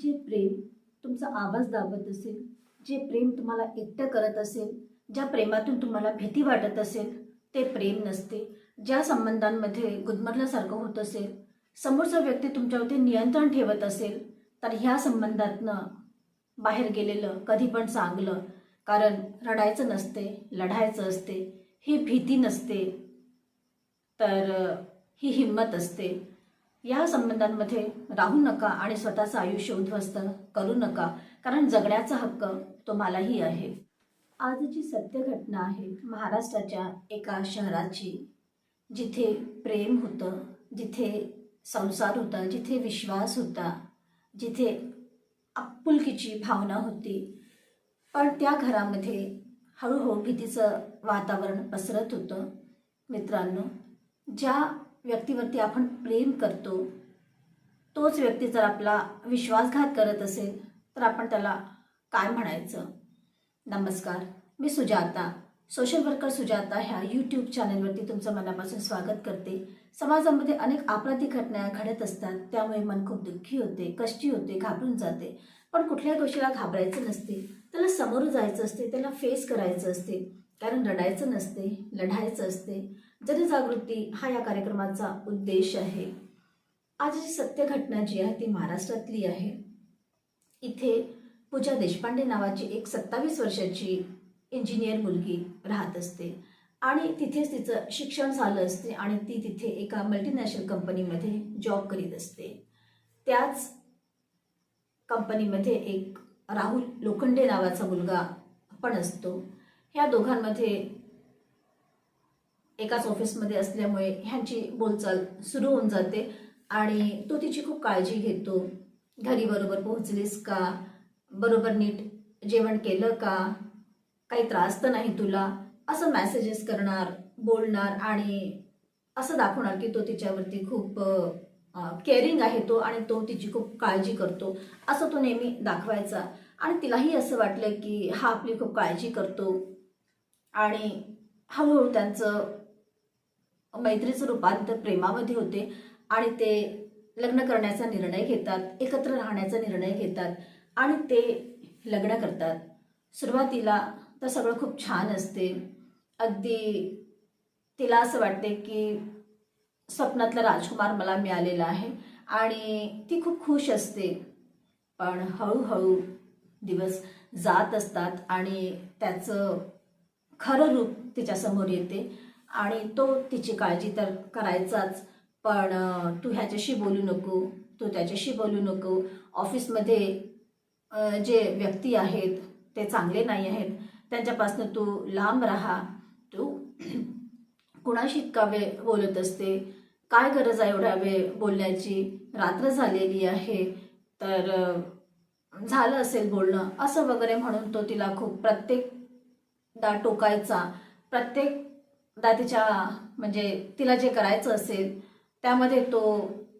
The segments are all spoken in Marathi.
जे प्रेम तुमचा आवाज दाबत असेल जे प्रेम तुम्हाला एकटं करत असेल ज्या प्रेमातून तुम्हाला भीती वाटत असेल ते प्रेम नसते. ज्या संबंधांमध्ये गुदमरल्यासारखं होत असेल समोरचा व्यक्ती तुमच्यावरती नियंत्रण ठेवत असेल तर ह्या संबंधातनं बाहेर गेलेलं कधी पण चांगलं कारण रडायचं नसते लढायचं असते ही भीती नसते. तर ही हिंमत असते. या संबंधांमध्ये राहू नका आणि स्वतःचं आयुष्य उद्ध्वस्त करू नका कारण जगण्याचा हक्क तुम्हालाही आहे. आजची सत्य घटना आहे महाराष्ट्राच्या एका शहराची जिथे प्रेम होतं जिथे संसार होता जिथे विश्वास होता जिथे आपुलकीची भावना होती. पण त्या घरामध्ये हळूहळू भीतीचं वातावरण पसरत होतं. मित्रांनो ज्या व्यक्तीवरती आपण प्रेम करतो तोच व्यक्ती जर आपला विश्वासघात करत असेल तर आपण त्याला काय म्हणायचं? नमस्कार मी सुजाता सोशल वर्कर सुजाता ह्या यूट्यूब चॅनलवरती तुमचं मनापासून स्वागत करते. समाजामध्ये अनेक आपराधिक घटना घडत असतात त्यामुळे मन खूप दुःखी होते कष्टी होते घाबरून जाते. पण कुठल्याही गोष्टीला घाबरायचं नसते त्याला समोर जायचं असते त्याला फेस करायचं असते कारण रडायचं नसते लढायचं असते. जनजागृती हा या कार्यक्रमाचा उद्देश आहे. आजची सत्य घटना जी आहे ती महाराष्ट्रातली आहे. इथे पूजा देशपांडे नावाची एक सत्तावीस वर्षाची इंजिनियर मुलगी राहत असते. आणि तिथेच तिचं शिक्षण झालं असते आणि ती तिथे एका मल्टीनॅशनल कंपनीमध्ये जॉब करीत असते. त्याच कंपनीमध्ये एक राहुल लोखंडे नावाचा मुलगा पण असतो. ह्या दोघांमध्ये एकाच ऑफिसमध्ये असल्यामुळे ह्यांची बोलचाल सुरू होऊन जाते आणि तो तिची खूप काळजी घेतो. घरी बरोबर पोहोचलीस का? बरोबर नीट जेवण केलं का? काही त्रास तर नाही तुला? असं मॅसेजेस करणार बोलणार आणि असं दाखवणार की तो तिच्यावरती खूप केअरिंग आहे तो आणि तो तिची खूप काळजी करतो. असं तो नेहमी दाखवायचा आणि तिलाही असं वाटलं की हा आपली खूप काळजी करतो आणि हळूहळू त्यांचं मैत्रीचं रूपांतर प्रेमामध्ये होते आणि ते लग्न करण्याचा निर्णय घेतात एकत्र राहण्याचा निर्णय घेतात आणि ते लग्न करतात. सुरुवातीला तर सगळं खूप छान असते. अगदी तिला असं वाटते की स्वप्नातला राजकुमार मला मिळालेला आहे आणि ती खूप खुश असते. पण हळूहळू दिवस जात असतात आणि त्याचं खरं रूप तिच्यासमोर येते. आणि तो तिची काळजी तर करायचाच पण तू ह्याच्याशी बोलू नको तू त्याच्याशी बोलू नको. ऑफिसमध्ये जे व्यक्ती आहेत ते चांगले नाही आहेत. त्यांच्यापासून तू लांब राहा. तू कुणाशी इतका वेळ बोलत असते? काय गरज आहे एवढ्या वेळ बोलण्याची? रात्र झालेली आहे. तर झालं असेल बोलणं. असं वगैरे म्हणून तो तिला खूप प्रत्येकदा टोकायचा. प्रत्येक तिच्या म्हणजे तिला जे करायचं असेल त्यामध्ये तो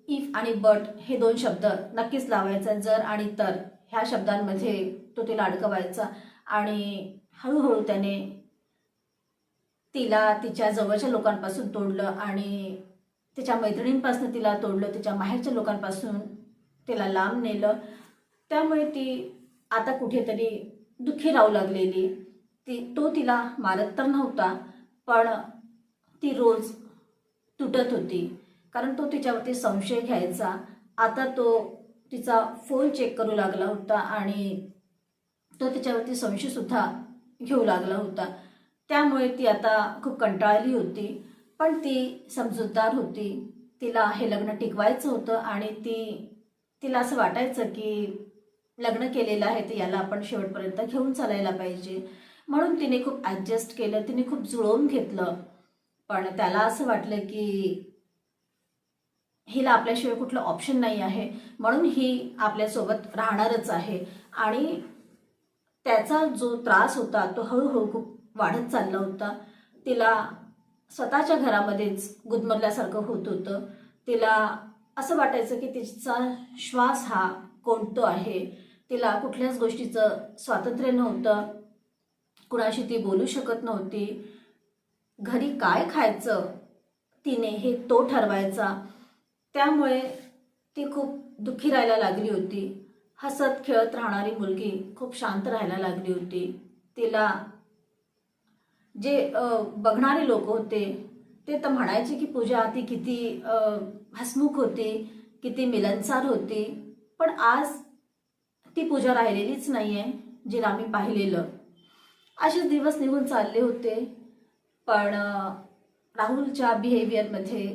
इफ आणि बट हे दोन शब्द नक्कीच लावायचा जर आणि तर. ह्या शब्दांमध्ये तो तिला अडकवायचा आणि हळूहळू त्याने तिला तिच्या जवळच्या लोकांपासून तोडलं आणि तिच्या मैत्रिणींपासून तिला तोडलं तिच्या माहेरच्या लोकांपासून तिला लांब नेलं. त्यामुळे ती आता कुठेतरी दुःखी राहू लागलेली. ती तो तिला मारत तर नव्हता पण ती रोज तुटत होती. कारण तो तिच्यावरती संशय घ्यायचा. आता तो तिचा फोन चेक करू लागला होता आणि तो तिच्यावरती संशयसुद्धा घेऊ लागला होता. त्यामुळे ती आता खूप कंटाळली होती. पण ती समजूतदार होती. तिला हे लग्न टिकवायचं होतं आणि ती तिला असं वाटायचं की लग्न केलेलं आहे तर याला आपण शेवटपर्यंत घेऊन चालायला पाहिजे. म्हणून तिने खूप ॲडजस्ट केलं तिने खूप जुळवून घेतलं. पण त्याला असं वाटलं की हिला आपल्याशिवाय कुठलं ऑप्शन नाही आहे. म्हणून ही आपल्यासोबत राहणारच आहे. आणि त्याचा जो त्रास होता तो हळूहळू खूप वाढत चालला होता. तिला स्वतःच्या घरामध्येच गुदमरल्यासारखं होत होतं. तिला असं वाटायचं की तिचा श्वास हा कोणतो आहे. तिला कुठल्याच गोष्टीचं स्वातंत्र्य नव्हतं. कुणाशी ती बोलू शकत नव्हती. घरी काय खायचं? तिने हे तो ठरवायचा. त्यामुळे ती खूप दुःखी राहायला लागली होती. हसत खेळत राहणारी मुलगी खूप शांत राहायला लागली होती. तिला जे बघणारे लोक होते ते तर म्हणायचे की पूजा ती किती हसमुख होती किती मिलनसार होती. पण आज ती पूजा राहिलेलीच नाही आहे जिला आम्ही पाहिलेलं. असेच दिवस निघून चालले होते. पण राहुलच्या बिहेवियरमध्ये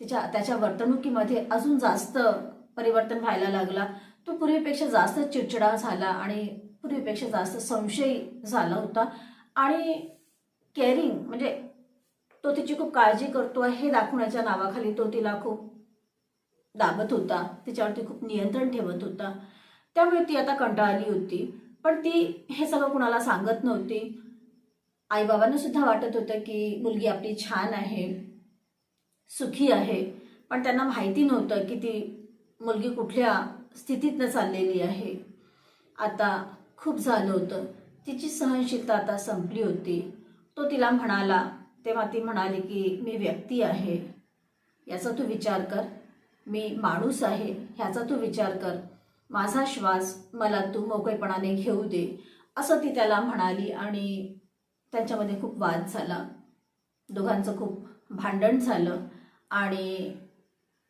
तिच्या त्याच्या वर्तणुकीमध्ये अजून जास्त परिवर्तन व्हायला लागला. तो पूर्वीपेक्षा जास्त चिडचिडा झाला आणि पूर्वीपेक्षा जास्त संशयी झाला होता. आणि केअरिंग म्हणजे तो तिची खूप काळजी करतो आहे हे दाखवण्याच्या नावाखाली तो तिला खूप दाबत होता. तिच्यावरती खूप नियंत्रण ठेवत होता. त्यामुळे ती आता कंटाळली होती. पण ती हे सगळं कुणाला सांगत नव्हती. आईबाबांना सुद्धा वाटत होतं की मुलगी आपली छान आहे सुखी आहे. पण त्यांना माहिती नव्हतं की ती मुलगी कुठल्या स्थितीतनं चाललेली आहे. आता खूप झालं होतं. तिची सहनशीलता आता संपली होती. तो तिला म्हणाला तेव्हा ती म्हणाली की मी व्यक्ती आहे. याचा तू विचार कर. मी माणूस आहे. ह्याचा तू विचार कर. माझा श्वास मला तू मोकळेपणाने घेऊ दे असं ती त्याला म्हणाली आणि त्यांच्यामध्ये खूप वाद झाला. दोघांचं खूप भांडण झालं आणि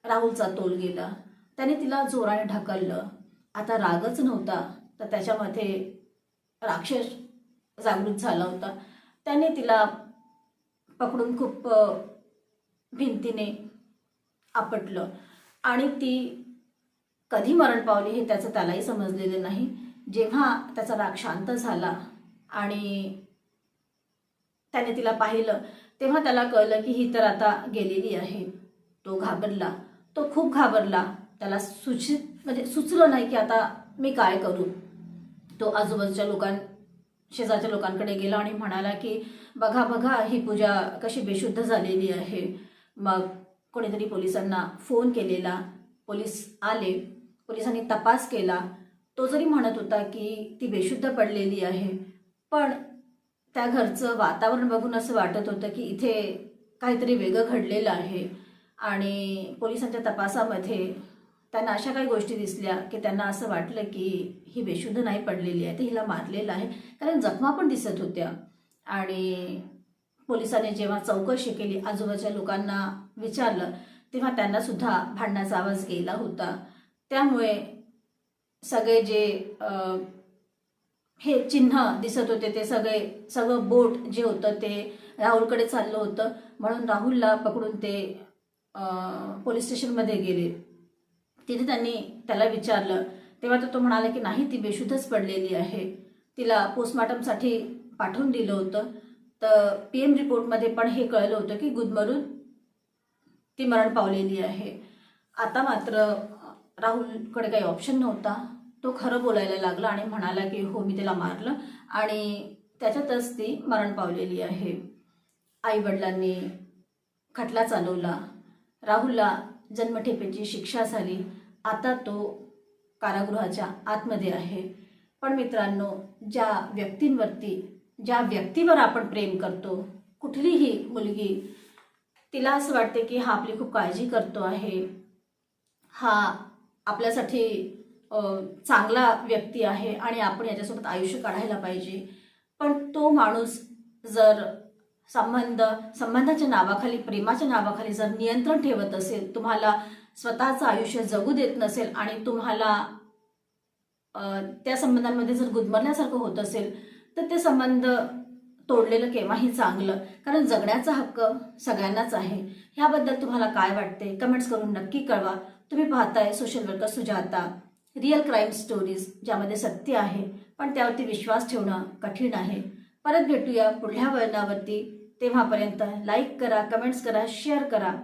राहुलचा तोल गेला. त्याने तिला जोराने ढकललं. आता रागच नव्हता तर त्याच्यामध्ये राक्षस जागृत झाला होता. त्याने तिला पकडून खूप भिंतीने आपटलं आणि ती कधी मरण पावली हे त्याचं त्यालाही समजलेलं नाही. जेव्हा त्याचा राग शांत झाला आणि त्याने तिला पाहिलं तेव्हा त्याला कळलं की ही तर आता गेलेली आहे. तो घाबरला. तो खूप घाबरला. त्याला सुचित म्हणजे सुचलं नाही की आता मी काय करू. तो आजूबाजूच्या लोकां शेजारच्या लोकांकडे गेला आणि म्हणाला की बघा बघा ही पूजा कशी बेशुद्ध झालेली आहे. मग कोणीतरी पोलिसांना फोन केलेला. पोलीस आले. पोलिसांनी तपास केला. तो जरी म्हणत होता की ती बेशुद्ध पडलेली आहे पण त्या घरचं वातावरण बघून असं वाटत होतं की इथे काहीतरी वेगळं घडलेलं आहे. आणि पोलिसांच्या तपासामध्ये त्यांना अशा काही गोष्टी दिसल्या की त्यांना असं वाटलं की ही बेशुद्ध नाही पडलेली आहे ते हिला मारलेलं आहे. कारण जखमा पण दिसत होत्या. आणि पोलिसांनी जेव्हा चौकशी केली आजूबाजूच्या लोकांना विचारलं तेव्हा त्यांना सुद्धा भांडणाचा आवाज गेला होता. त्यामुळे सगळे जे हे चिन्ह दिसत होते ते सगळे सगळं बोट जे होतं ते राहुलकडे चाललं होतं. म्हणून राहुलला पकडून ते पोलीस स्टेशनमध्ये गेले. तिथे त्यांनी त्याला विचारलं. तेव्हा तर तो म्हणाला की नाही ती बेशुद्धच पडलेली आहे. तिला पोस्टमार्टमसाठी पाठवून दिलं होतं. तर पी एम रिपोर्टमध्ये पण हे कळलं होतं की गुदमरून ती मरण पावलेली आहे. आता मात्र राहुलकडे काही ऑप्शन नव्हता. तो खरं बोलायला लागला आणि म्हणाला की हो मी तिला मारलं. आणि त्याच्यातच ती मरण पावलेली आहे. आईवडिलांनी खटला चालवला. राहुलला जन्मठेपेची शिक्षा झाली. आता तो कारागृहाच्या आतमध्ये आहे. पण मित्रांनो ज्या व्यक्तींवरती ज्या व्यक्तीवर आपण प्रेम करतो कुठलीही मुलगी तिला असं वाटते की हा आपली खूप काळजी करतो आहे. हा आपल्यासाठी चांगला व्यक्ती आहे आणि आपण याच्यासोबत आयुष्य काढायला पाहिजे. पण तो माणूस जर संबंध संबंधाच्या नावाखाली प्रेमाच्या नावाखाली जर नियंत्रण ठेवत असेल तुम्हाला स्वतःचं आयुष्य जगू देत नसेल आणि तुम्हाला त्या संबंधांमध्ये जर गुदमरण्यासारखं होत असेल तर ते संबंध तोडलेलं केव्हाही चांगलं. कारण जगण्याचा हक्क सगळ्यांनाच आहे. ह्याबद्दल तुम्हाला काय वाटते? कमेंट्स करून नक्की कळवा. तुम्ही पाहताय social worker Sujata real crime stories ज्यामध्ये सत्य आहे पण त्यावरती विश्वास ठेवणं कठीण आहे. परत भेटूया पुढल्या वळणावरती. तेव्हापर्यंत लाईक करा कमेंट्स करा शेअर करा.